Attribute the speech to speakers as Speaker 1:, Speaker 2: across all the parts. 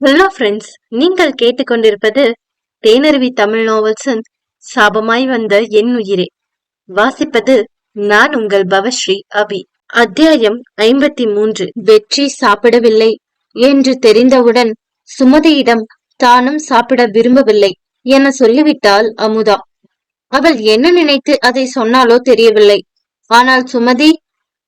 Speaker 1: Hello friends நீங்கள் கேட்டுக்கொண்டிருப்பது தேனருவி தமிழ் நாவல்ஸின் சாபமாய் வந்த என் உயிரே. வாசிப்பது நான் உங்கள் பவஸ்ரீ அபி. அத்தியாயம் ஐம்பத்தி மூன்று வெற்றி சாப்பிடவில்லை என்று தெரிந்தவுடன் சுமதியிடம் தானும் சாப்பிட விரும்பவில்லை என சொல்லிவிட்டாள் அமுதா. அவள் என்ன நினைத்து அதை சொன்னாலோ தெரியவில்லை. ஆனால் சுமதி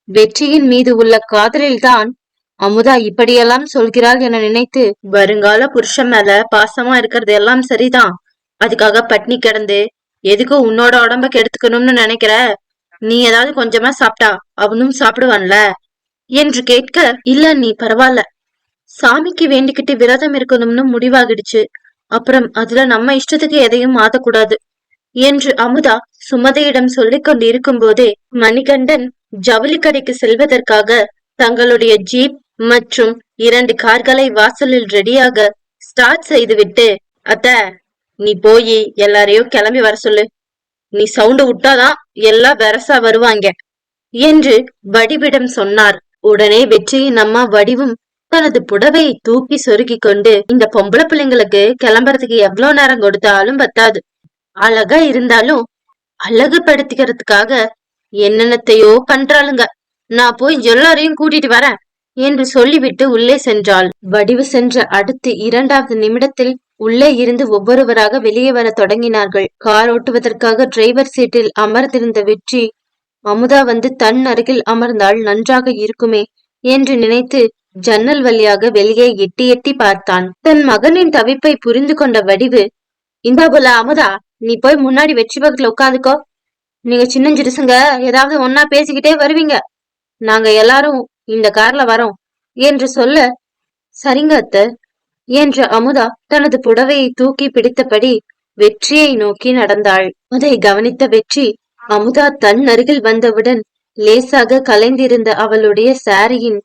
Speaker 1: வெற்றியின் மீது உள்ள காதலில்தான் அமுதா இப்படியெல்லாம் சொல்கிறாள் என நினைத்து வருங்கால புருஷன் மேல பாசமா இருக்கிறது எல்லாம் சரிதான். அதுக்காக பட்னி கிடந்து எதுக்கோ உன்னோட உடம்ப கெடுத்துக்கணும்னு நினைக்கிற? நீ ஏதாவது கொஞ்சமா சாப்பிட்டா அவனும் சாப்பிடுவான்ல? என்று கேட்க இல்ல நீ பரவாயில்ல சாமிக்கு வேண்டிக்கிட்டு விரதம் இருக்கணும்னு முடிவாகிடுச்சு. அப்புறம் அதுல நம்ம இஷ்டத்துக்கு எதையும் மாத்தக்கூடாது என்று அமுதா சுமதியிடம் சொல்லிக் கொண்டு இருக்கும் போதே மணிகண்டன் ஜவுளி கடைக்கு செல்வதற்காக தங்களுடைய ஜீப் மற்றும் இரண்டு கார்களை வாசலில் ரெடியாக ஸ்டார்ட் செய்துவிட்டு அத்த நீ போய் எல்லாரையும் கிளம்பி வர சொல்லு. நீ சவுண்டு விட்டாதான் எல்லாம் வெரசா வருவாங்க என்று வடிவிடம் சொன்னார். உடனே வெற்றியின் அம்மா வடிவும் தனது புடவையை தூக்கி சொருகி கொண்டு இந்த பொம்பளை பிள்ளைங்களுக்கு கிளம்புறதுக்கு எவ்வளவு நேரம் கொடுத்தாலும் பத்தாது. அழகா இருந்தாலும் அழகுபடுத்திக்கிறதுக்காக என்னென்னத்தையோ பண்றாளுங்க. நான் போய் எல்லாரையும் கூட்டிட்டு வரேன். என்று சொல்லிவிட்டு உள்ளே சென்றாள். வடிவு சென்ற அடுத்து இரண்டாவது நிமிடத்தில் உள்ளே இருந்து ஒவ்வொருவராக வெளியே வர தொடங்கினார்கள். கார் ஓட்டுவதற்காக டிரைவர் சீட்டில் அமர்ந்திருந்த வெற்றி அமுதா வந்து தன் அருகில் அமர்ந்தால் நன்றாக இருக்குமே என்று நினைத்து ஜன்னல் வழியாக வெளியே எட்டி எட்டி பார்த்தான். தன் மகனின் தவிப்பை புரிந்து கொண்ட வடிவு இந்தா போல அமுதா நீ போய் முன்னாடி வெற்றி பக்கத்துல உட்காந்துக்கோ. நீங்க சின்னஞ்சிறுசுங்க ஏதாவது ஒன்னா பேசிக்கிட்டே வருவீங்க. நாங்க எல்லாரும் இந்த கார்ல வரோம் என்று சொல்ல சரிங்க அத்த என்ற அமுதா தனது புடவையை தூக்கி பிடித்தபடி வெற்றியை நோக்கி நடந்தாள். அதை கவனித்த வெற்றி அமுதா தன் அருகில் வந்தவுடன் லேசாக கலைந்திருந்த அவளுடைய சாரியின்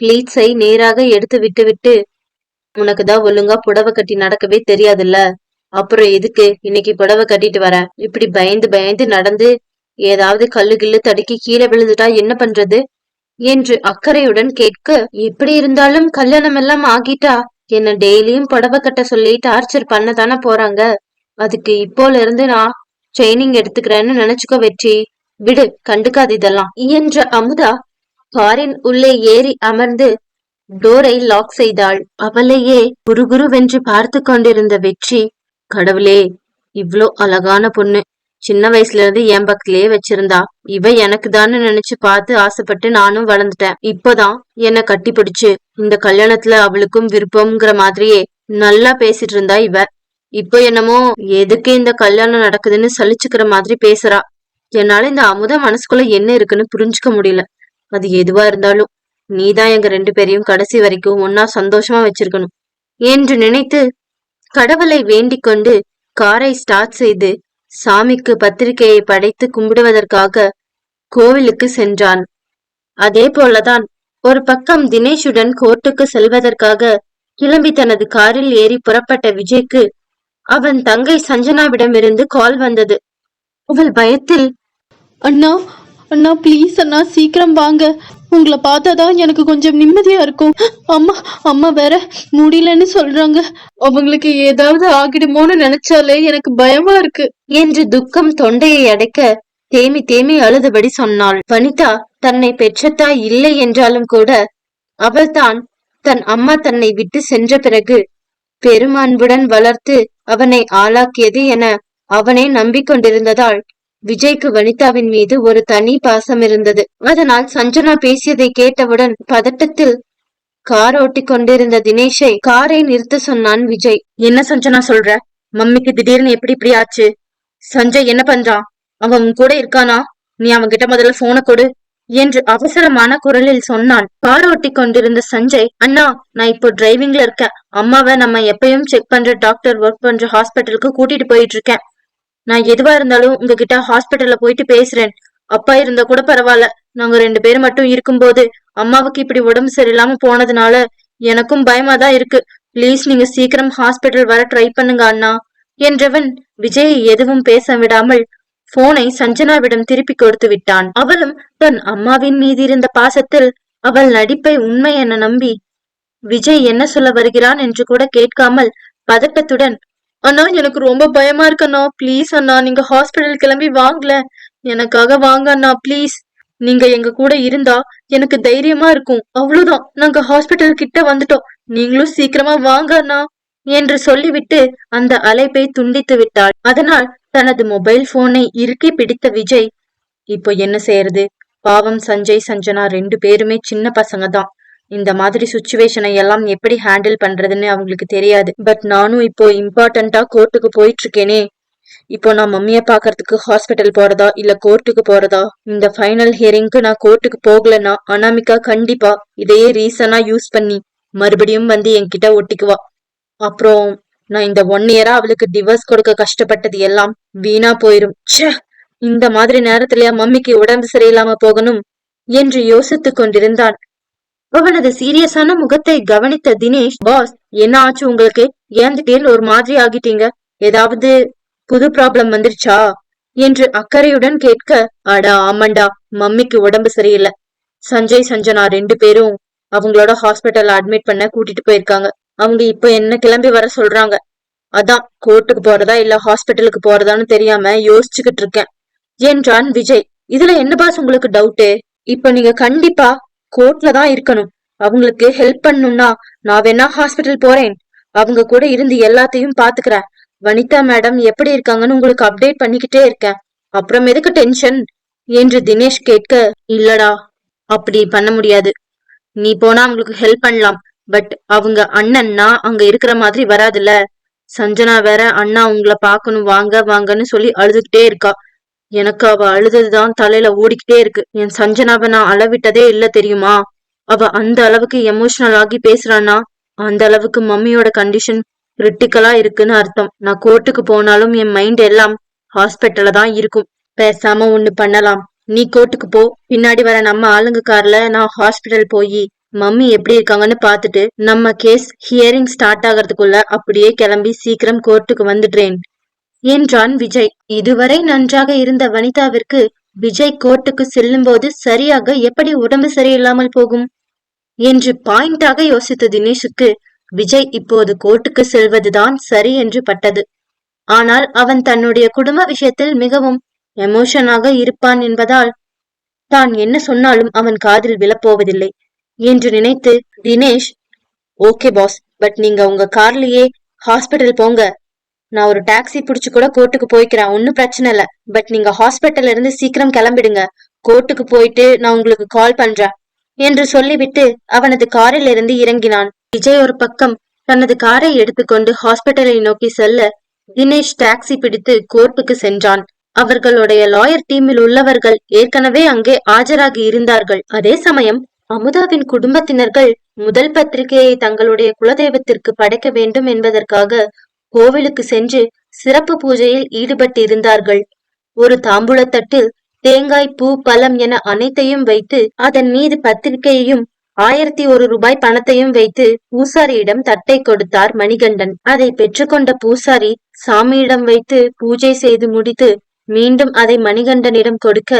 Speaker 1: பிளீட்ஸை நேராக எடுத்து விட்டுவிட்டு உனக்குதான் ஒழுங்கா புடவை கட்டி நடக்கவே தெரியாதுல்ல? அப்புறம் எதுக்கு இன்னைக்கு புடவை கட்டிட்டு வர? இப்படி பயந்து பயந்து நடந்து ஏதாவது கல்லு கில்லு தடுக்கி கீழே விழுந்துட்டா என்ன பண்றது? என்று அக்கறையுடன் கேட்க எப்படி இருந்தாலும் கல்யாணம் எல்லாம் ஆகிட்டா? என்ன டெய்லியும் புடவை கட்ட சொல்லி டார்ச்சர் பண்ண தானே போறாங்க? அதுக்கு இப்போல இருந்து நான் ட்ரைனிங் எடுத்துக்கிறேன்னு நினைச்சுக்கோ வெற்றி. விடு கண்டுக்காது இதெல்லாம் என்ற அமுதா காரின் உள்ளே ஏறி அமர்ந்து டோரை லாக் செய்தாள். அவளையே குருகுருவென்று பார்த்து கொண்டிருந்த வெற்றி கடவுளே இவ்ளோ அழகான பொண்ணு. சின்ன வயசுல இருந்து என் பக்கத்திலேயே வச்சிருந்தா. இவ எனக்கு தானே நினைச்சு பார்த்து ஆசைப்பட்டு நானும் வளர்ந்துட்டேன். இப்பதான் என்ன கட்டி பிடிச்சு இந்த கல்யாணத்துல அவளுக்கும் விருப்பம்ங்கிற மாதிரியே நல்லா பேசிட்டு இருந்தா இவ. இப்போ என்னமோ எதுக்கு இந்த கல்யாணம் நடக்குதுன்னு சலிச்சுக்கிற மாதிரி பேசுறா. என்னால இந்த அமுத மனசுக்குள்ள என்ன இருக்குன்னு புரிஞ்சுக்க முடியல. அது எதுவா இருந்தாலும். நீதான் எங்க ரெண்டு பேரையும் கடைசி வரைக்கும் ஒன்னா சந்தோஷமா வச்சிருக்கணும். என்று நினைத்து கடவுளை வேண்டிக் கொண்டு காரை ஸ்டார்ட் செய்து சாமிக்கு பத்திரிகையை படைத்து கும்பிடுவதற்காக கோவிலுக்கு சென்றான். அதே போலதான் ஒரு பக்கம் தினேஷுடன் கோர்ட்டுக்கு செல்வதற்காக கிளம்பி தனது காரில் ஏறி புறப்பட்ட விஜய்க்கு அவன் தங்கை சஞ்சனாவிடமிருந்து கால் வந்தது. அவள் பயத்தில்
Speaker 2: அண்ணா அண்ணா ப்ளீஸ் அண்ணா சீக்கிரம் வாங்க. உங்களை பார்த்தாதான் எனக்கு கொஞ்சம் நிம்மதியா இருக்கும். அம்மா அம்மா வேற முடியலன்னு சொல்றாங்க. அவங்களுக்கு ஏதாவது ஆகிடுமோன்னு நினைச்சாலே எனக்கு பயமா இருக்கு.
Speaker 1: என்று துக்கம் தொண்டையை அடைக்க தேமி தேமி அழுதபடி சொன்னாள். வனிதா தன்னை பெற்ற தாய் இல்லை என்றாலும் கூட அவள்தான் தன் அம்மா தன்னை விட்டு சென்ற பிறகு பெரும் அன்புடன் வளர்த்து அவனை ஆளாக்கியது என அவனே நம்பிக்கொண்டிருந்ததால் விஜய்க்கு வனிதாவின் மீது ஒரு தனி பாசம் இருந்தது. அதனால் சஞ்சனா பேசியதை கேட்டவுடன் பதட்டத்தில் கார் ஓட்டி கொண்டிருந்த தினேஷை காரை நிறுத்த சொன்னான் விஜய். என்ன சஞ்சனா சொல்ற? மம்மிக்கு திடீர்னு எப்படி இப்படி ஆச்சு? சஞ்சய் என்ன பண்றான் அவன் உன் கூட இருக்கானா? நீ அவன் கிட்ட முதல்ல போன கொடு என்று அவசரமான குரலில் சொன்னான். கார் ஓட்டி கொண்டிருந்த சஞ்சய் அண்ணா நான் இப்போ டிரைவிங்ல இருக்கேன். அம்மாவை நம்ம எப்பயும் செக் பண்ற டாக்டர் ஒர்க் பண்ற ஹாஸ்பிட்டலுக்கு கூட்டிட்டு போயிட்டு இருக்கேன். நான் எதுவா இருந்தாலும் உங்ககிட்ட ஹாஸ்பிட்டல்ல போயிட்டு பேசுறேன். அப்பா இருந்தா கூட பரவாயில்ல. நாங்க ரெண்டு பேரும் மட்டும் இருக்கும்போது அம்மாவுக்கு இப்படி உடம்பு சரியில்லாம போனதுனால எனக்கும் பயமா தான் இருக்கு. ப்ளீஸ் நீங்க சீக்கிரம் ஹாஸ்பிட்டல் வர ட்ரை பண்ணுங்க அண்ணா. என்றவன் விஜய் எதுவும் பேச விடாமல் போனை சஞ்சனாவிடம் திருப்பி கொடுத்து விட்டான். அவளும் தன் அம்மாவின் மீது இருந்த பாசத்தில் அவள் நடிப்பை உண்மை என நம்பி விஜய் என்ன சொல்ல வருகிறான்? என்று கூட கேட்காமல் பதட்டத்துடன் அண்ணா எனக்கு ரொம்ப பயமா இருக்கு அண்ணா. ப்ளீஸ் அண்ணா நீங்க ஹாஸ்பிட்டல் கிளம்பி வாங்கல எனக்காக வாங்க அண்ணா ப்ளீஸ் நீங்க எங்க கூட இருந்தா எனக்கு தைரியமா இருக்கும். அவ்வளவுதான். நாங்க ஹாஸ்பிட்டல் கிட்ட வந்துட்டோம். நீங்களும் சீக்கிரமா வாங்க அண்ணா என்று சொல்லிவிட்டு அந்த அழைப்பை துண்டித்து விட்டாள். அதனால் தனது மொபைல் போனை இறுக்கி பிடித்த விஜய் இப்போ என்ன செய்யறது? பாவம் சஞ்சய் சஞ்சனா ரெண்டு பேருமே சின்ன பசங்க தான். இந்த மாதிரி சுச்சுவேஷனை எல்லாம் எப்படி ஹேண்டில் பண்றதுன்னு அவங்களுக்கு தெரியாது. பட் நானும் இப்போ இம்பார்ட்டண்டா கோர்ட்டுக்கு போயிட்டு இருக்கேனே இப்போ நான் மம்மியை பாக்குறதுக்கு ஹாஸ்பிட்டல் போறதா இல்ல கோர்ட்டுக்கு போறதா? இந்த ஃபைனல் ஹியரிங்க்கு நான் கோர்ட்டுக்கு போகலன்னா அனாமிகா கண்டிப்பா இதையே ரீசனா யூஸ் பண்ணி மறுபடியும் வந்து என்கிட்ட ஒட்டிக்குவா. அப்புறம் நான் இந்த ஒன் இயரா அவளுக்கு டிவோர்ஸ் கொடுக்க கஷ்டப்பட்டது எல்லாம் வீணா போயிரும். ச்சே! இந்த மாதிரி நேரத்திலயா மம்மிக்கு உடம்பு சரியில்லாம போகணும்? என்று யோசித்துக் கொண்டிருந்தான். அவனது சீரியஸான முகத்தை கவனித்த தினேஷ் பாஸ் என்ன ஆச்சு உங்களுக்கு? ஏன் ஒரு மாதிரி ஆகிட்டீங்க? ஏதாவது புது ப்ராப்ளம் வந்துருச்சா? என்று அக்கறையுடன் கேட்க அடா ஆமாண்டா மம்மிக்கு உடம்பு சரியில்லை. சஞ்சய் சஞ்சனா ரெண்டு பேரும் அவங்களோட ஹாஸ்பிட்டல் அட்மிட் பண்ண கூட்டிட்டு போயிருக்காங்க. அவங்க இப்ப என்ன கிளம்பி வர சொல்றாங்க? அதான் கோர்ட்டுக்கு போறதா இல்ல ஹாஸ்பிட்டலுக்கு போறதான்னு தெரியாம யோசிச்சுக்கிட்டு இருக்கேன் என்றான் விஜய். இதுல என்ன பாஸ் உங்களுக்கு டவுட்டு? இப்ப நீங்க கண்டிப்பா கோர்ட்ல தான் இருக்கணும். அவங்களுக்கு ஹெல்ப் பண்ணணும்னா நான் வேணா ஹாஸ்பிட்டல் போறேன். அவங்க கூட இருந்து எல்லாத்தையும் பாத்துக்கிறேன். வனிதா மேடம் எப்படி இருக்காங்கன்னு உங்களுக்கு அப்டேட் பண்ணிக்கிட்டே இருக்கேன். அப்புறம் எதுக்கு டென்ஷன் என்று தினேஷ் கேட்க இல்லடா அப்படி பண்ண முடியாது. நீ போனா அவங்களுக்கு ஹெல்ப் பண்ணலாம். பட் அவங்க அண்ணன்னா அங்க இருக்கிற மாதிரி வராதுல்ல. சஞ்சனா வேற அண்ணா உங்களை பாக்கணும் வாங்க வாங்கன்னு சொல்லி அழுதுகிட்டே இருக்கா. எனக்கு அவ அழுததுதான் தலையில ஓடிக்கிட்டே இருக்கு. என் சஞ்சனாவை நான் அளவிட்டதே இல்ல தெரியுமா? அவ அந்த அளவுக்கு எமோஷனல் ஆகி பேசுறானா அந்த அளவுக்கு மம்மியோட கண்டிஷன் கிரிட்டிக்கலா இருக்குன்னு அர்த்தம். நான் கோர்ட்டுக்கு போனாலும் என் மைண்ட் எல்லாம் ஹாஸ்பிட்டல்ல தான் இருக்கும். பேசாம ஒண்ணு பண்ணலாம். நீ கோர்ட்டுக்கு போ. பின்னாடி வர நம்ம ஆளுங்க கார்ல நான் ஹாஸ்பிட்டல் போய் மம்மி எப்படி இருக்காங்கன்னு பாத்துட்டு நம்ம கேஸ் ஹியரிங் ஸ்டார்ட் ஆகிறதுக்குள்ள அப்படியே கிளம்பி சீக்கிரம் கோர்ட்டுக்கு வந்துடுறேன். என்றான் விஜய். இதுவரை நன்றாக இருந்த வனிதாவிற்கு விஜய் கோர்ட்டுக்கு செல்லும்போது சரியாக எப்படி உடம்பு சரியில்லாமல் போகும்? என்று பாயிண்டாக யோசித்த தினேஷுக்கு விஜய் இப்போது கோர்ட்டுக்கு செல்வதுதான் சரி என்று பட்டது. ஆனால் அவன் தன்னுடைய குடும்ப விஷயத்தில் மிகவும் எமோஷனாக இருப்பான் என்பதால் தான் என்ன சொன்னாலும் அவன் காதில் விழப்போவதில்லை என்று நினைத்து தினேஷ் ஓகே பாஸ் பட் நீங்க உங்க கார்லயே ஹாஸ்பிட்டல் போங்க. நான் ஒரு டாக்ஸி புடிச்சு கூட கோர்ட்டுக்கு போய்க்கிறேன். ஒன்னும் பிரச்சனை இல்ல. பட் நீங்க ஹாஸ்பிட்டல்ல இருந்து சீக்கிரம் கிளம்பிடுங்க. கோர்ட்டுக்கு போயிட்டு நான் உங்களுக்கு கால் பண்றேன். என்று சொல்லிவிட்டு அவனது காரில் இருந்து இறங்கினான். விஜய் ஒரு பக்கம் தனது காரை எடுத்துக்கொண்டு ஹாஸ்பிட்டலை நோக்கி செல்ல தினேஷ் டாக்ஸி பிடித்து கோர்ட்டுக்கு சென்றான். அவர்களுடைய லாயர் டீமில் உள்ளவர்கள் ஏற்கனவே அங்கே ஆஜராகி இருந்தார்கள். அதே சமயம் அமுதாவின் குடும்பத்தினர்கள் முதல் பத்திரிகையை தங்களுடைய குலதெய்வத்திற்கு படைக்க வேண்டும் என்பதற்காக கோவிலுக்கு சென்று சிறப்பு பூஜையில் ஈடுபட்டிருந்தார்கள். ஒரு தாம்பூலத்தட்டில் தேங்காய் பூ பழம் என அனைத்தையும் வைத்து அதன் மீது பத்திரிகையையும் ஆயிரத்தி ஒரு ரூபாய் பணத்தையும் வைத்து பூசாரியிடம் தட்டை கொடுத்தார் மணிகண்டன். அதை பெற்றுக்கொண்ட பூசாரி சாமியிடம் வைத்து பூஜை செய்து முடித்து மீண்டும் அதை மணிகண்டனிடம் கொடுக்க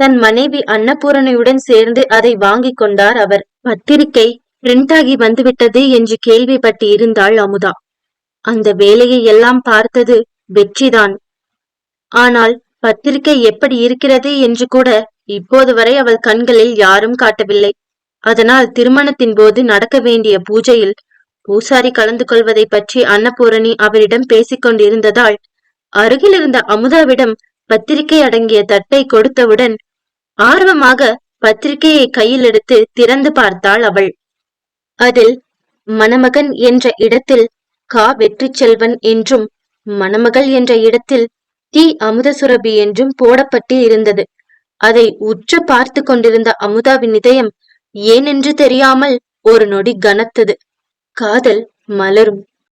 Speaker 1: தன் மனைவி அன்னபூரணியுடன் சேர்ந்து அதை வாங்கிக் கொண்டார் அவர். பத்திரிகை பிரிண்ட் ஆகி வந்துவிட்டது என்று கேள்விப்பட்டு இருந்தாள் அமுதா. அந்த வேலையை எல்லாம் பார்த்தது வெற்றிதான். ஆனால் பத்திரிகை எப்படி இருக்கிறது என்று கூட இப்போது வரை அவள் கண்களில் யாரும் காட்டவில்லை. அதனால் திருமணத்தின் போது நடக்க வேண்டிய பூஜையில் பூசாரி கலந்து கொள்வதை பற்றி அன்னபூரணி அவரிடம் பேசிக் கொண்டிருந்ததால் அருகில் இருந்த அமுதாவிடம் பத்திரிகை அடங்கிய தட்டை கொடுத்தவுடன் ஆர்வமாக பத்திரிகையை கையில் எடுத்து திறந்து பார்த்தாள் அவள். அதில் மணமகன் என்ற இடத்தில் கா வெற்றி செல்வன் என்றும் மணமகள் என்ற இடத்தில் டி அமுதசுரபி என்றும் போடப்பட்டு இருந்தது அதை உற்று பார்த்து கொண்டிருந்த அமுதாவின் இதயம் ஏனென்று தெரியாமல் ஒரு நொடி கனத்தது. காதல் மலரும்.